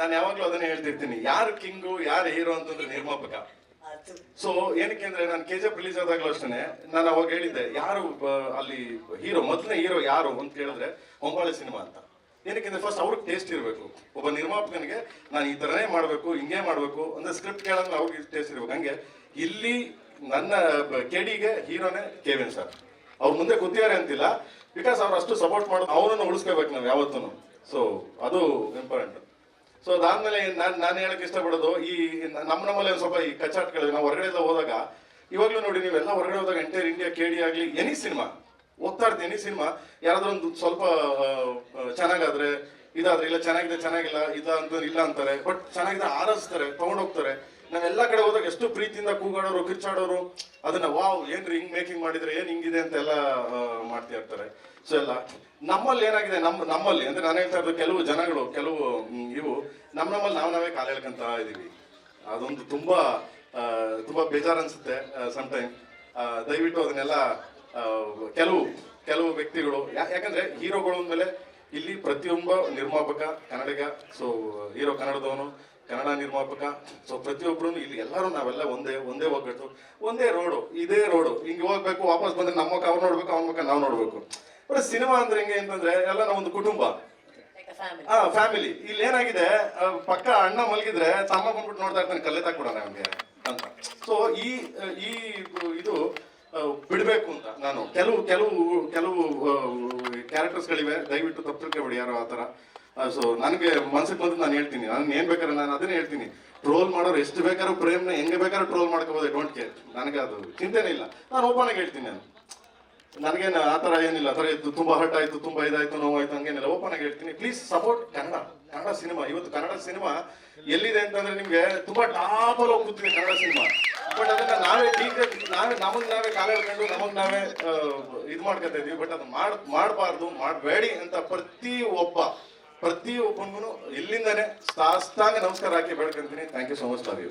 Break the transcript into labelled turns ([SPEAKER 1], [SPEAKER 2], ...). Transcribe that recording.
[SPEAKER 1] ನಾನು ಯಾವಾಗ್ಲೂ ಅದನ್ನೇ ಹೇಳ್ತಿರ್ತೀನಿ. ಯಾರು ಕಿಂಗು ಯಾರು ಹೀರೋ ಅಂತಂದ್ರೆ ನಿರ್ಮಾಪಕ. ಸೊ ಏನಕ್ಕೆ ಅಂದ್ರೆ ನಾನು ಕೆ ಜಿ ಎಫ್ ರಿಲೀಸ್ ಆದಾಗಲೂ ಅಷ್ಟೇ ನಾನು ಅವಾಗ ಹೇಳಿದ್ದೆ ಯಾರು ಅಲ್ಲಿ ಹೀರೋ ಮೊದಲನೇ ಹೀರೋ ಯಾರು ಅಂತ ಹೇಳಿದ್ರೆ ಹೊಂಬಾಳೆ ಸಿನಿಮಾ ಅಂತ. ಏನಕ್ಕೆ ಫಸ್ಟ್ ಅವ್ರಿಗೆ ಟೇಸ್ಟ್ ಇರಬೇಕು. ಒಬ್ಬ ನಿರ್ಮಾಪಕನಿಗೆ ನಾನು ಈ ಥರನೇ ಮಾಡಬೇಕು ಹಿಂಗೆ ಮಾಡಬೇಕು ಅಂದ್ರೆ ಸ್ಕ್ರಿಪ್ಟ್ ಕೇಳಂದ್ರೆ ಅವ್ರಿಗೆ ಟೇಸ್ಟ್ ಇರ್ಬೇಕು. ಹಂಗೆ ಇಲ್ಲಿ ನನ್ನ ಕೆಡಿಗೆ ಹೀರೋನೇ ಕೆವಿನ್ ಸರ್ ಅವ್ರು ಮುಂದೆ ಗೊತ್ತಿದ್ದಾರೆ ಅಂತಿಲ್ಲ. ಬಿಕಾಸ್ ಅವ್ರು ಅಷ್ಟು ಸಪೋರ್ಟ್ ಮಾಡೋದು ಅವರನ್ನು ಉಳಿಸ್ಕೋಬೇಕು ನಾವು ಯಾವತ್ತೂ ಸೊ ಅದು ಇಂಪಾರ್ಟೆಂಟ್ ಸೊ ಅದಾದ್ಮೇಲೆ ನಾನು ನಾನು ಹೇಳಕ್ ಇಷ್ಟಪಡೋದು ಈ, ನಮ್ಮ ನಮ್ಮಲ್ಲಿ ಸ್ವಲ್ಪ ಈ ಕಚ್ಚಾಟಗಳು ನಾವು ಹೊರಗಡೆ ಎಲ್ಲ ಹೋದಾಗ, ಇವಾಗ್ಲೂ ನೋಡಿ ನೀವೆಲ್ಲ ಹೊರಗಡೆ ಹೋದಾಗ ಎಂಟೈರ್ ಇಂಡಿಯಾ ಕೇಡಿ ಆಗಲಿ ಎನಿ ಸಿನಿಮಾ ಓದ್ತಾ ಇರ್ತೀನಿ ಎನಿ ಸಿನಿಮಾ ಯಾರಾದ್ರೂ ಒಂದು ಸ್ವಲ್ಪ ಚೆನ್ನಾಗಾದ್ರೆ, ಇದಾದ್ರೆ, ಇಲ್ಲ ಚೆನ್ನಾಗಿದೆ, ಚೆನ್ನಾಗಿಲ್ಲ ಇದ ಅಂತ ಇಲ್ಲ ಅಂತಾರೆ ಬಟ್ ಚೆನ್ನಾಗಿದೆ ಆರಿಸ್ತಾರೆ ತಗೊಂಡೋಗ್ತಾರೆ, ನಾವೆಲ್ಲ ಕಡೆ ಎಷ್ಟು ಪ್ರೀತಿಯಿಂದ ಕೂಗಾಡೋರು, ಕಿರ್ಚಾಡೋರು, ಅದನ್ನ ವಾವ್, ಏನ್ರಿ ಹಿಂಗ್ ಮೇಕಿಂಗ್ ಮಾಡಿದ್ರೆ, ಏನ್ ಹಿಂಗಿದೆ ಅಂತ ಎಲ್ಲ ಮಾಡ್ತಾ ಇರ್ತಾರೆ. ಸೊ ಎಲ್ಲ, ನಮ್ಮಲ್ಲಿ ಏನಾಗಿದೆ ನಮ್ಮ ನಮ್ಮಲ್ಲಿ, ಅಂದ್ರೆ ನಾನು ಹೇಳ್ತಾ ಇರೋದು ಕೆಲವು ಜನಗಳು, ಕೆಲವು ಇವು ನಮ್ಮ ನಮ್ಮಲ್ಲಿ ನಾವು ನಾವೇ ಕಾಲ ಹೇಳ್ಕೊಂತ ಇದೀವಿ. ಅದೊಂದು ತುಂಬಾ ತುಂಬಾ ಬೇಜಾರ್ ಅನ್ಸುತ್ತೆ ಟೈಮ್ ದಯವಿಟ್ಟು ಅದನ್ನೆಲ್ಲ ಕೆಲವು ಕೆಲವು ವ್ಯಕ್ತಿಗಳು ಯಾಕಂದ್ರೆ ಹೀರೋಗಳು ಅಂದ್ಮೇಲೆ ಇಲ್ಲಿ ಪ್ರತಿಯೊಬ್ಬ ನಿರ್ಮಾಪಕ, ಕನ್ನಡಿಗ ಸೊ ಹೀರೋ ಕನ್ನಡದವನು ಕನ್ನಡ ನಿರ್ಮಾಪಕ. ಸೊ ಪ್ರತಿಯೊಬ್ಬರು ಇಲ್ಲಿ ಎಲ್ಲರೂ ನಾವೆಲ್ಲ ಒಂದೇ ಒಂದೇ ಒಗ್ಗಟ್ಟು ಒಂದೇ ರೋಡು ಇದೇ ರೋಡು ಹಿಂಗೆ ಹೋಗ್ಬೇಕು ವಾಪಸ್ ಬಂದ್ರೆ ನಮ್ಮ ಮುಖ ಅವ್ರು ನೋಡ್ಬೇಕು ಅವ್ನ ಮುಖ ನಾವು ನೋಡ್ಬೇಕು. ಬಟ್ ಸಿನಿಮಾ ಅಂದ್ರೆ ಹೆಂಗೆ ಅಂತಂದ್ರೆ ಎಲ್ಲ ಒಂದು ಕುಟುಂಬ. ಹಾ ಫ್ಯಾಮಿಲಿ ಇಲ್ಲಿ ಏನಾಗಿದೆ ಪಕ್ಕ ಅಣ್ಣ ಮಲಗಿದ್ರೆ ತಮ್ಮ ಬಂದ್ಬಿಟ್ಟು ನೋಡ್ತಾ ಇರ್ತಾನೆ ಕಲ್ಲೆ ತಾಕ್ಬಿಡೋಣ ನಮ್ಗೆ ಅಂತ. ಸೊ ಈ ಈ ಇದು ಬಿಡಬೇಕು ಬಿಡ್ಬೇಕು ಅಂತ ನಾನು. ಕೆಲವು ಕೆಲವು ಕೆಲವು ಕ್ಯಾರೆಕ್ಟರ್ಸ್ಗಳಿವೆ ದಯವಿಟ್ಟು ತಪ್ಪು ತಿಳ್ಕೊಬೇಡಿ ಯಾರೋ ಆ ಥರ. ಸೊ ನನಗೆ ಮನ್ಸಿಗೆ ಬಂದು ನಾನು ಹೇಳ್ತೀನಿ. ನಾನು ಏನ್ ಬೇಕಾದ್ರೆ ನಾನು ಅದನ್ನೇ ಹೇಳ್ತೀನಿ. ಟ್ರೋಲ್ ಮಾಡೋರು ಎಷ್ಟು ಬೇಕಾದ್ರೂ ಪ್ರೇಮ್ನ ಹೆಂಗೆ ಬೇಕಾದ್ರೂ ಟ್ರೋಲ್ ಮಾಡ್ಕೋಬೋದು ಡೋಂಟ್ ಕೇರ್ ನನಗೆ ಅದು ಚಿಂತೆನೇ ಇಲ್ಲ. ನಾನು ಓಪನ್ ಆಗಿ ಹೇಳ್ತೀನಿ ನಾನು. ನನಗೇನು ಆ ಥರ ಏನಿಲ್ಲ. ಆ ಥರ ಇತ್ತು, ತುಂಬಾ ಹರ್ಟ್ ಆಯ್ತು, ತುಂಬಾ ಇದಾಯ್ತು, ನೋವಾಯ್ತು, ಹಂಗೇನಿಲ್ಲ. ಓಪನ್ ಆಗಿ ಹೇಳ್ತೀನಿ. Please support Kannada. Kannada cinema. ಇವತ್ತು ಕನ್ನಡ ಸಿನಿಮಾ ಎಲ್ಲಿದೆ ಅಂತಂದ್ರೆ ನಿಮ್ಗೆ ತುಂಬಾ ಟಾಪಲ್ ಹೋಗಿ ಕೂತಿದೆ ಕನ್ನಡ ಸಿನಿಮಾ. ಬಟ್ ಅದನ್ನ ನಾವೇ ಟೀಕ ನಾವೇ ನಮಗ್ ನಾವೇ ಕಾಲ ಹೇಳ್ಕೊಂಡು ನಮಗ್ ನಾವೇ ಇದು ಮಾಡ್ಕೊತಾ ಇದೀವಿ ಬಟ್ ಅದು ಮಾಡ್ ಮಾಡಬಾರ್ದು, ಮಾಡಬೇಡಿ ಅಂತ ಪ್ರತಿ ಒಬ್ಬ ಪ್ರತಿ ಇಲ್ಲಿಂದನೇ ಸಾಷ್ಟಾಂಗ ನಮಸ್ಕಾರ ಹಾಕಿ ಬೆಳ್ಕೊಂತೀನಿ. Thank you so much love you